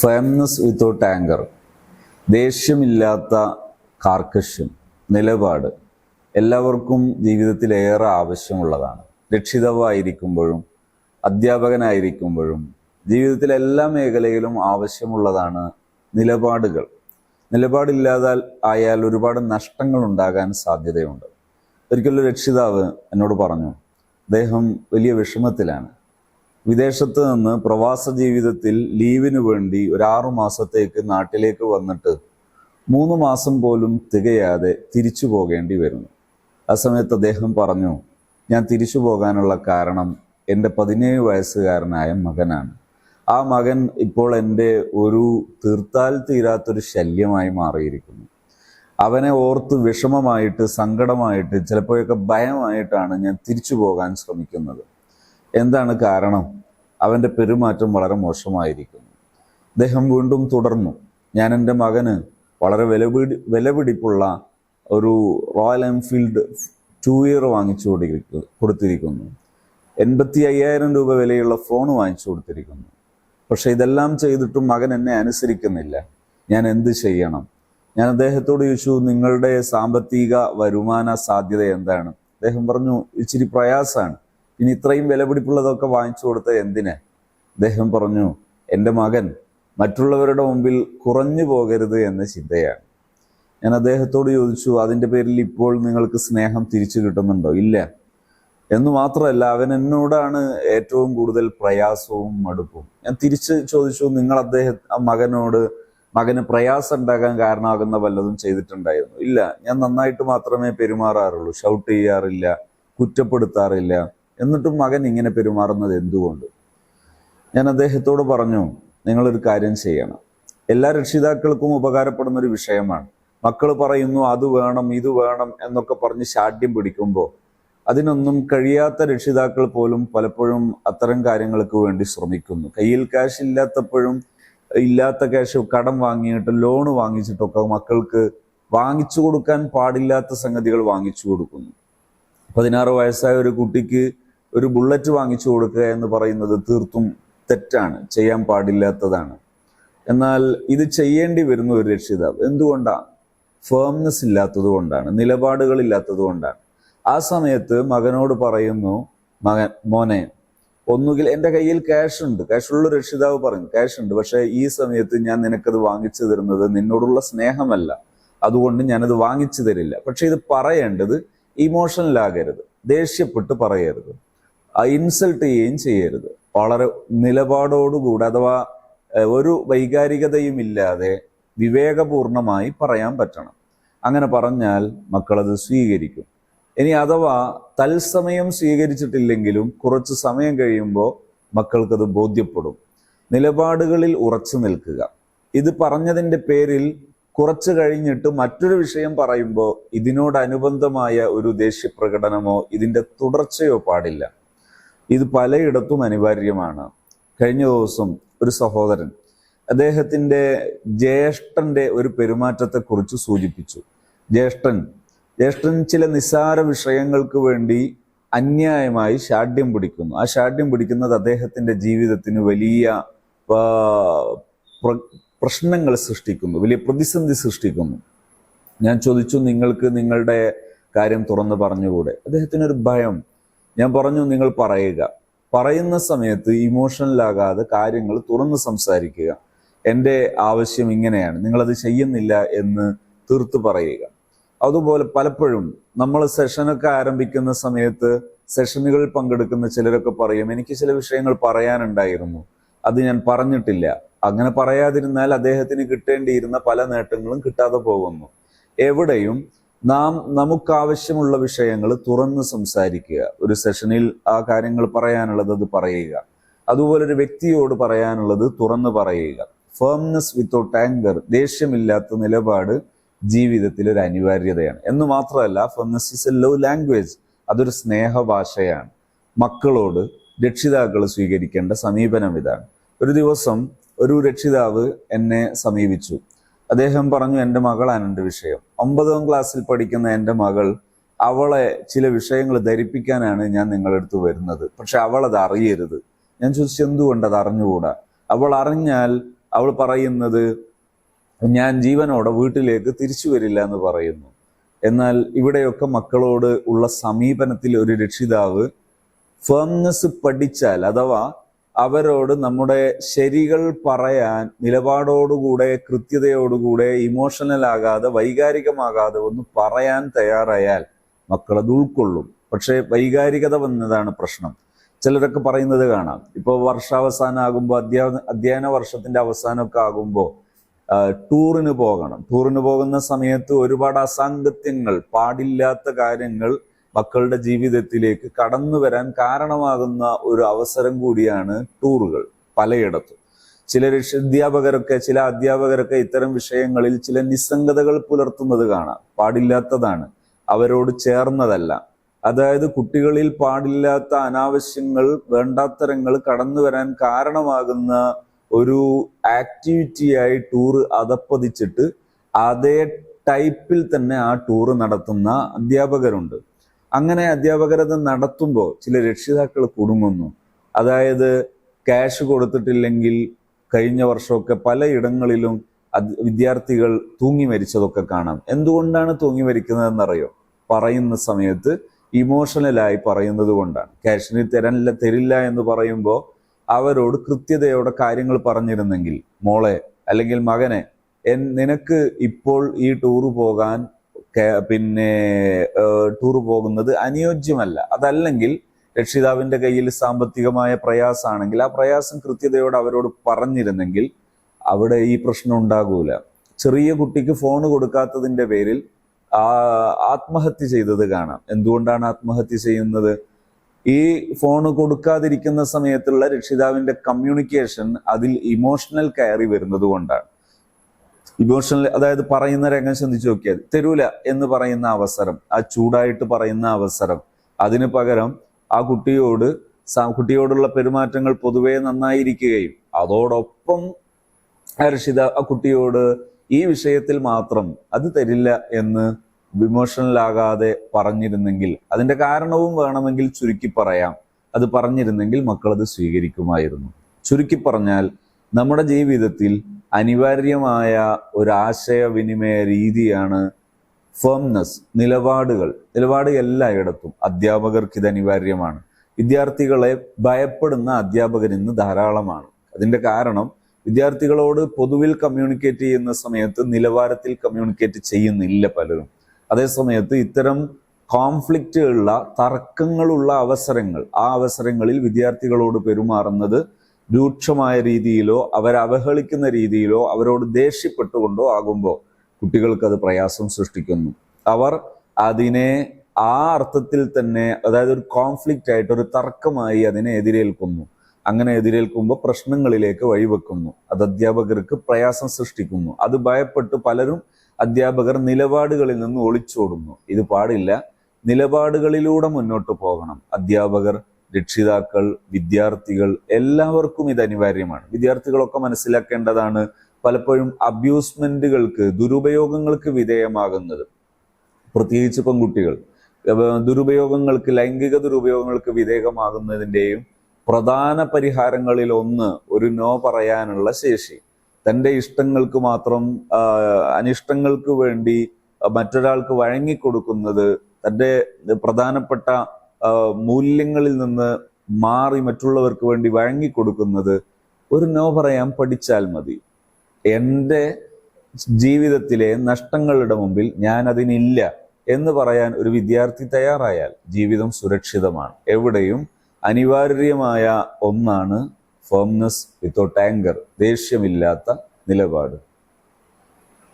Firmness without anger ദേഷ്യമില്ലാത്ത കാർക്കശ്യം നിലപാട് എല്ലാവർക്കും ജീവിതത്തിൽ ഏറെ ആവശ്യമുള്ളതാണ്. രക്ഷിതാവായിരിക്കുമ്പോഴും അധ്യാപകനായിരിക്കുമ്പോഴും ജീവിതത്തിലെ എല്ലാ മേഖലയിലും ആവശ്യമുള്ളതാണ് നിലപാടുകൾ. നിലപാടില്ലാതാൽ ആയാൽ ഒരുപാട് നഷ്ടങ്ങൾ ഉണ്ടാകാൻ സാധ്യതയുണ്ട്. ഒരിക്കലും രക്ഷിതാവ് എന്നോട് പറഞ്ഞു അദ്ദേഹം വലിയ വിഷമത്തിലാണ്. വിദേശത്ത് നിന്ന് പ്രവാസ ജീവിതത്തിൽ ലീവിന് വേണ്ടി ഒരു ആറു മാസത്തേക്ക് നാട്ടിലേക്ക് വന്നിട്ട് മൂന്ന് മാസം പോലും തികയാതെ തിരിച്ചു പോകേണ്ടി വരുന്നു. ആ സമയത്ത് അദ്ദേഹം പറഞ്ഞു ഞാൻ തിരിച്ചു പോകാനുള്ള കാരണം എന്റെ പതിനേഴ് വയസ്സുകാരനായ മകനാണ്. ആ മകൻ ഇപ്പോൾ എന്റെ ഒരു തീർത്താൽ തീരാത്തൊരു ശല്യമായി മാറിയിരിക്കുന്നു. അവനെ ഓർത്ത് വിഷമമായിട്ട് സങ്കടമായിട്ട് ചിലപ്പോഴൊക്കെ ഭയമായിട്ടാണ് ഞാൻ തിരിച്ചു പോകാൻ ശ്രമിക്കുന്നത്. എന്താണ് കാരണം? അവന്റെ പെരുമാറ്റം വളരെ മോശമായിരിക്കുന്നു. അദ്ദേഹം വീണ്ടും തുടർന്നു. ഞാൻ എന്റെ മകന് വളരെ വിലപിടി വിലപിടിപ്പുള്ള ഒരു റോയൽ എൻഫീൽഡ് ടു ഇയർ വാങ്ങിച്ചു കൊടുത്തിരിക്കുന്നു കൊടുത്തിരിക്കുന്നു. എൺപത്തി അയ്യായിരം രൂപ വിലയുള്ള ഫോൺ വാങ്ങിച്ചു കൊടുത്തിരിക്കുന്നു. പക്ഷെ ഇതെല്ലാം ചെയ്തിട്ടും മകൻ എന്നെ അനുസരിക്കുന്നില്ല. ഞാൻ എന്ത് ചെയ്യണം? ഞാൻ അദ്ദേഹത്തോട് ചോദിച്ചു നിങ്ങളുടെ സാമ്പത്തിക വരുമാന സാധ്യത എന്താണ്? അദ്ദേഹം പറഞ്ഞു ഇച്ചിരി പ്രയാസമാണ്. ഇനി ഇത്രയും വിലപിടിപ്പുള്ളതൊക്കെ വാങ്ങിച്ചു കൊടുത്ത എന്തിന്? അദ്ദേഹം പറഞ്ഞു എന്റെ മകൻ മറ്റുള്ളവരുടെ മുമ്പിൽ കുറഞ്ഞു പോകരുത് എന്ന ചിന്തയാണ്. ഞാൻ അദ്ദേഹത്തോട് ചോദിച്ചു അതിന്റെ പേരിൽ ഇപ്പോൾ നിങ്ങൾക്ക് സ്നേഹം തിരിച്ചു കിട്ടുന്നുണ്ടോ? ഇല്ല. എന്ന് മാത്രമല്ല അവൻ എന്നോടാണ് ഏറ്റവും കൂടുതൽ പ്രയാസവും മടുപ്പും. ഞാൻ തിരിച്ച് ചോദിച്ചു നിങ്ങൾ അദ്ദേഹം ആ മകനോട് മകന് പ്രയാസം ഉണ്ടാകാൻ കാരണമാകുന്ന വല്ലതും ചെയ്തിട്ടുണ്ടായിരുന്നു? ഇല്ല ഞാൻ നന്നായിട്ട് മാത്രമേ പെരുമാറാറുള്ളൂ. ഷൗട്ട് ചെയ്യാറില്ല കുറ്റപ്പെടുത്താറില്ല. എന്നിട്ടും മകൻ ഇങ്ങനെ പെരുമാറുന്നത് എന്തുകൊണ്ട്? ഞാൻ അദ്ദേഹത്തോട് പറഞ്ഞു നിങ്ങളൊരു കാര്യം ചെയ്യണം. എല്ലാ രക്ഷിതാക്കൾക്കും ഉപകാരപ്പെടുന്ന ഒരു വിഷയമാണ്. മക്കൾ പറയുന്നു അത് വേണം ഇത് വേണം എന്നൊക്കെ പറഞ്ഞ് ശാഠ്യം പിടിക്കുമ്പോൾ അതിനൊന്നും കഴിയാത്ത രക്ഷിതാക്കൾ പോലും പലപ്പോഴും അത്തരം കാര്യങ്ങൾക്ക് വേണ്ടി ശ്രമിക്കുന്നു. കയ്യിൽ ക്യാഷ് ഇല്ലാത്തപ്പോഴും ഇല്ലാത്ത ക്യാഷ് കടം വാങ്ങിയിട്ട് ലോണ് വാങ്ങിച്ചിട്ടൊക്കെ മക്കൾക്ക് വാങ്ങിച്ചു കൊടുക്കാൻ പാടില്ലാത്ത സംഗതികൾ വാങ്ങിച്ചു കൊടുക്കുന്നു. പതിനാറ് വയസ്സായ ഒരു കുട്ടിക്ക് ഒരു ബുള്ളറ്റ് വാങ്ങിച്ചു കൊടുക്കുക എന്ന് പറയുന്നത് തീർത്തും തെറ്റാണ്. ചെയ്യാൻ പാടില്ലാത്തതാണ്. എന്നാൽ ഇത് ചെയ്യേണ്ടി വരുന്ന ഒരു രക്ഷിതാവ് എന്തുകൊണ്ടാണ്? ഫേംനെസ് ഇല്ലാത്തത് കൊണ്ടാണ് നിലപാടുകൾ ഇല്ലാത്തത് കൊണ്ടാണ്. ആ സമയത്ത് മകനോട് പറയുന്നു മകൻ മോനെ ഒന്നുകിൽ എന്റെ കയ്യിൽ ക്യാഷ് ഉണ്ട് ക്യാഷ് ഉള്ള രക്ഷിതാവ് പറഞ്ഞു ക്യാഷ് ഉണ്ട് പക്ഷേ ഈ സമയത്ത് ഞാൻ നിനക്കത് വാങ്ങിച്ചു തരുന്നത് നിന്നോടുള്ള സ്നേഹമല്ല. അതുകൊണ്ട് ഞാനത് വാങ്ങിച്ചു തരില്ല. പക്ഷെ ഇത് പറയേണ്ടത് ഇമോഷണലാകരുത് ദേഷ്യപ്പെട്ട് പറയരുത്. ഇൻസൾട്ട് ചെയ്യുകയും ചെയ്യരുത്. വളരെ നിലപാടോടുകൂടി അഥവാ ഒരു വൈകാരികതയും ഇല്ലാതെ വിവേകപൂർണമായി പറയാൻ പറ്റണം. അങ്ങനെ പറഞ്ഞാൽ മക്കളത് സ്വീകരിക്കും. ഇനി അഥവാ തത്സമയം സ്വീകരിച്ചിട്ടില്ലെങ്കിലും കുറച്ച് സമയം കഴിയുമ്പോൾ മക്കൾക്കത് ബോധ്യപ്പെടും. നിലപാടുകളിൽ ഉറച്ചു നിൽക്കുക. ഇത് പറഞ്ഞതിന്റെ പേരിൽ കുറച്ച് കഴിഞ്ഞിട്ട് മറ്റൊരു വിഷയം പറയുമ്പോൾ ഇതിനോടനുബന്ധമായ ഒരു ദേഷ്യപ്രകടനമോ ഇതിന്റെ തുടർച്ചയോ പാടില്ല. ഇത് പലയിടത്തും അനിവാര്യമാണ്. കഴിഞ്ഞ ദിവസം ഒരു സഹോദരൻ അദ്ദേഹത്തിന്റെ ജ്യേഷ്ഠന്റെ ഒരു പെരുമാറ്റത്തെക്കുറിച്ച് സൂചിപ്പിച്ചു. ജ്യേഷ്ഠൻ ജ്യേഷ്ഠൻ ചില നിസ്സാര വിഷയങ്ങൾക്ക് വേണ്ടി അന്യായമായി ഷാഢ്യം പിടിക്കുന്നു. ആ ഷാഢ്യം പിടിക്കുന്നത് അദ്ദേഹത്തിന്റെ ജീവിതത്തിന് വലിയ പ്രശ്നങ്ങൾ സൃഷ്ടിക്കുന്നു വലിയ പ്രതിസന്ധി സൃഷ്ടിക്കുന്നു. ഞാൻ ചോദിച്ചു നിങ്ങൾക്ക് നിങ്ങളുടെ കാര്യം തുറന്ന് പറഞ്ഞുകൂടെ? അദ്ദേഹത്തിനൊരു ഭയം ഞാൻ പറഞ്ഞു നിങ്ങൾ പറയുക. പറയുന്ന സമയത്ത് ഇമോഷണലാകാതെ കാര്യങ്ങൾ തുറന്ന് സംസാരിക്കുക. എന്റെ ആവശ്യം ഇങ്ങനെയാണ്. നിങ്ങളത് ചെയ്യുന്നില്ല എന്ന് തീർത്തു പറയുക. അതുപോലെ പലപ്പോഴും നമ്മൾ സെഷനൊക്കെ ആരംഭിക്കുന്ന സമയത്ത് സെഷനുകളിൽ പങ്കെടുക്കുന്ന ചിലരൊക്കെ പറയും എനിക്ക് ചില വിഷയങ്ങൾ പറയാനുണ്ടായിരുന്നു. അത് ഞാൻ പറഞ്ഞിട്ടില്ല. അങ്ങനെ പറയാതിരുന്നാൽ അദ്ദേഹത്തിന് കിട്ടേണ്ടിയിരുന്ന പല നേട്ടങ്ങളും കിട്ടാതെ പോകുന്നു. എവിടെയും നാം നമുക്കാവശ്യമുള്ള വിഷയങ്ങൾ തുറന്ന് സംസാരിക്കുക. ഒരു സെഷനിൽ ആ കാര്യങ്ങൾ പറയാനുള്ളത് അത് പറയുക. അതുപോലെ ഒരു വ്യക്തിയോട് പറയാനുള്ളത് തുറന്ന് പറയുക. ഫേംനെസ് വിത്തൗട്ട് ആങ്കർ ദേഷ്യമില്ലാത്ത നിലപാട് ജീവിതത്തിൽ ഒരു അനിവാര്യതയാണ്. എന്ന് മാത്രമല്ല firmness is a love language അതൊരു സ്നേഹഭാഷയാണ്. മക്കളോട് രക്ഷിതാക്കൾ സ്വീകരിക്കേണ്ട സമീപനം ഇതാണ്. ഒരു ദിവസം ഒരു രക്ഷിതാവ് എന്നെ സമീപിച്ചു. അദ്ദേഹം പറഞ്ഞു എന്റെ മകളാണ് എന്റെ വിഷയം. ഒമ്പതാം ക്ലാസ്സിൽ പഠിക്കുന്ന എന്റെ മകൾ അവളെ ചില വിഷയങ്ങൾ ധരിപ്പിക്കാനാണ് ഞാൻ നിങ്ങളുടെ അടുത്ത് വരുന്നത്. പക്ഷെ അവൾ അത് അറിയരുത്. ഞാൻ ചോദിച്ചു എന്തുകൊണ്ട് അത് അറിഞ്ഞുകൂടാ? അവൾ അറിഞ്ഞാൽ അവൾ പറയുന്നത് ഞാൻ ജീവനോടെ വീട്ടിലേക്ക് തിരിച്ചു വരില്ല എന്ന് പറയുന്നു. എന്നാൽ ഇവിടെയൊക്കെ മക്കളോട് ഉള്ള സമീപനത്തിൽ ഒരു രക്ഷിതാവ് ഫേംനെസ് പഠിച്ചാൽ അഥവാ അവരോട് നമ്മുടെ ശരികൾ പറയാൻ നിലപാടോടുകൂടെ കൃത്യതയോടുകൂടെ ഇമോഷണൽ ആകാതെ വൈകാരികമാകാതെ ഒന്ന് പറയാൻ തയ്യാറായാൽ മക്കളത് ഉൾക്കൊള്ളും. പക്ഷേ വൈകാരികത വന്നതാണ് പ്രശ്നം. ചിലരൊക്കെ പറയുന്നത് കാണാം. ഇപ്പോൾ വർഷാവസാനം ആകുമ്പോൾ അധ്യാപന അധ്യയന വർഷത്തിന്റെ അവസാനമൊക്കെ ആകുമ്പോൾ ടൂറിന് പോകണം. ടൂറിന് പോകുന്ന സമയത്ത് ഒരുപാട് അസാംഗത്യങ്ങൾ പാടില്ലാത്ത കാര്യങ്ങൾ മക്കളുടെ ജീവിതത്തിലേക്ക് കടന്നു വരാൻ കാരണമാകുന്ന ഒരു അവസരം കൂടിയാണ് ടൂറുകൾ പലയിടത്തും. ചില രക്ഷ അധ്യാപകരൊക്കെ ചില അധ്യാപകരൊക്കെ ഇത്തരം വിഷയങ്ങളിൽ ചില നിസ്സംഗതകൾ പുലർത്തുന്നത് കാണാം. പാടില്ലാത്തതാണ് അവരോട് ചേർന്നതല്ല. അതായത് കുട്ടികളിൽ പാടില്ലാത്ത അനാവശ്യങ്ങൾ വേണ്ടാത്തരങ്ങൾ കടന്നു വരാൻ കാരണമാകുന്ന ഒരു ആക്ടിവിറ്റിയായി ടൂർ അതപ്പതിച്ചിട്ട് അതേ ടൈപ്പിൽ തന്നെ ആ ടൂർ നടത്തുന്ന അധ്യാപകരുണ്ട്. അങ്ങനെ അധ്യാപകരത് നടത്തുമ്പോൾ ചില രക്ഷിതാക്കൾ കുടുങ്ങുന്നു. അതായത് ക്യാഷ് കൊടുത്തിട്ടില്ലെങ്കിൽ കഴിഞ്ഞ വർഷമൊക്കെ പലയിടങ്ങളിലും വിദ്യാർത്ഥികൾ തൂങ്ങി മരിച്ചതൊക്കെ കാണാം. എന്തുകൊണ്ടാണ് തൂങ്ങി മരിക്കുന്നതെന്നറിയോ? പറയുന്ന സമയത്ത് ഇമോഷണലായി പറയുന്നത് കൊണ്ടാണ്. ക്യാഷിന് തരല്ല തരില്ല എന്ന് പറയുമ്പോൾ അവരോട് കൃത്യതയോടെ കാര്യങ്ങൾ പറഞ്ഞിരുന്നെങ്കിൽ മോളെ അല്ലെങ്കിൽ മകനെ നിനക്ക് ഇപ്പോൾ ഈ ടൂർ പോകാൻ പിന്നെ ടൂർ പോകുന്നത് അനുയോജ്യമല്ല. അതല്ലെങ്കിൽ രക്ഷിതാവിന്റെ കയ്യിൽ സാമ്പത്തികമായ പ്രയാസമാണെങ്കിൽ ആ പ്രയാസം കൃത്യതയോടെ അവരോട് പറഞ്ഞിരുന്നെങ്കിൽ അവിടെ ഈ പ്രശ്നം ഉണ്ടാകൂല. ചെറിയ കുട്ടിക്ക് ഫോൺ കൊടുക്കാത്തതിന്റെ പേരിൽ ആത്മഹത്യ ചെയ്തത് കാണാം. എന്തുകൊണ്ടാണ് ആത്മഹത്യ ചെയ്യുന്നത്? ഈ ഫോൺ കൊടുക്കാതിരിക്കുന്ന സമയത്തുള്ള രക്ഷിതാവിന്റെ കമ്മ്യൂണിക്കേഷൻ അതിൽ ഇമോഷണൽ കയറി വരുന്നത് കൊണ്ടാണ്. ഇമോഷണൽ അതായത് പറയുന്ന രംഗം ചിന്തിച്ചു നോക്കിയാൽ തരൂല എന്ന് പറയുന്ന അവസരം ആ ചൂടായിട്ട് പറയുന്ന അവസരം അതിന് പകരം ആ കുട്ടിയോട് കുട്ടിയോടുള്ള പെരുമാറ്റങ്ങൾ പൊതുവേ നന്നായിരിക്കുകയും അതോടൊപ്പം ഹർഷിത ആ കുട്ടിയോട് ഈ വിഷയത്തിൽ മാത്രം അത് തരില്ല എന്ന് വിമോഷണലാകാതെ പറഞ്ഞിരുന്നെങ്കിൽ അതിന്റെ കാരണവും വേണമെങ്കിൽ ചുരുക്കി പറയാം. അത് പറഞ്ഞിരുന്നെങ്കിൽ മക്കൾ അത് സ്വീകരിക്കുമായിരുന്നു. ചുരുക്കി പറഞ്ഞാൽ നമ്മുടെ ജീവിതത്തിൽ അനിവാര്യമായ ഒരു ആശയവിനിമയ രീതിയാണ് ഫേംനെസ് നിലപാടുകൾ. നിലപാട് എല്ലായിടത്തും അധ്യാപകർക്ക് ഇത് അനിവാര്യമാണ്. വിദ്യാർത്ഥികളെ ഭയപ്പെടുന്ന അധ്യാപകർ ഇന്ന് ധാരാളമാണ്. അതിന്റെ കാരണം വിദ്യാർത്ഥികളോട് പൊതുവിൽ കമ്മ്യൂണിക്കേറ്റ് ചെയ്യുന്ന സമയത്ത് നിലവാരത്തിൽ കമ്മ്യൂണിക്കേറ്റ് ചെയ്യുന്നില്ല പലരും. അതേസമയത്ത് ഇത്തരം കോൺഫ്ലിക്റ്റുകളുള്ള തർക്കങ്ങളുള്ള അവസരങ്ങൾ ആ അവസരങ്ങളിൽ വിദ്യാർത്ഥികളോട് പെരുമാറുന്നത് രൂക്ഷമായ രീതിയിലോ അവരെ അവഹേളിക്കുന്ന രീതിയിലോ അവരോട് ദേഷ്യപ്പെട്ടുകൊണ്ടോ ആകുമ്പോൾ കുട്ടികൾക്ക് അത് പ്രയാസം സൃഷ്ടിക്കുന്നു. അവർ അതിനെ ആ അർത്ഥത്തിൽ തന്നെ അതായത് ഒരു കോൺഫ്ലിക്റ്റ് ആയിട്ട് ഒരു തർക്കമായി അതിനെ എതിരേൽക്കുന്നു. അങ്ങനെ എതിരേൽക്കുമ്പോൾ പ്രശ്നങ്ങളിലേക്ക് വഴിവെക്കുന്നു. അത് അധ്യാപകർക്ക് പ്രയാസം സൃഷ്ടിക്കുന്നു. അത് ഭയപ്പെട്ട് പലരും അധ്യാപകർ നിലപാടുകളിൽ നിന്ന് ഒളിച്ചോടുന്നു. ഇത് പാടില്ല. നിലപാടുകളിലൂടെ മുന്നോട്ട് പോകണം. അധ്യാപകർ രക്ഷിതാക്കൾ വിദ്യാർത്ഥികൾ എല്ലാവർക്കും ഇത് അനിവാര്യമാണ്. വിദ്യാർത്ഥികളൊക്കെ മനസ്സിലാക്കേണ്ടതാണ് പലപ്പോഴും അബ്യൂസ്മെന്റുകൾക്ക് ദുരുപയോഗങ്ങൾക്ക് വിധേയമാകുന്നത്. പ്രത്യേകിച്ച് പെൺകുട്ടികൾ. ദുരുപയോഗങ്ങൾക്ക് ലൈംഗിക ദുരുപയോഗങ്ങൾക്ക് വിധേയമാകുന്നതിന്റെയും പ്രധാന പരിഹാരങ്ങളിൽ ഒന്ന് ഒരു നോ പറയാനുള്ള ശേഷി. തന്റെ ഇഷ്ടങ്ങൾക്ക് മാത്രം അനിഷ്ടങ്ങൾക്ക് വേണ്ടി മറ്റൊരാൾക്ക് വഴങ്ങിക്കൊടുക്കുന്നത് തന്റെ പ്രധാനപ്പെട്ട മൂല്യങ്ങളിൽ നിന്ന് മാറി മറ്റുള്ളവർക്ക് വേണ്ടി വഴങ്ങിക്കൊടുക്കുന്നത് ഒരു നോ പറയാൻ പഠിച്ചാൽ മതി. എന്റെ ജീവിതത്തിലെ നഷ്ടങ്ങളുടെ മുമ്പിൽ ഞാൻ അതിനില്ല എന്ന് പറയാൻ ഒരു വിദ്യാർത്ഥി തയ്യാറായാൽ ജീവിതം സുരക്ഷിതമാണ്. എവിടെയും അനിവാര്യമായ ഒന്നാണ് ഫേംനെസ് വിത്തൗട്ട് ആങ്കർ ദേഷ്യമില്ലാത്ത നിലപാട്.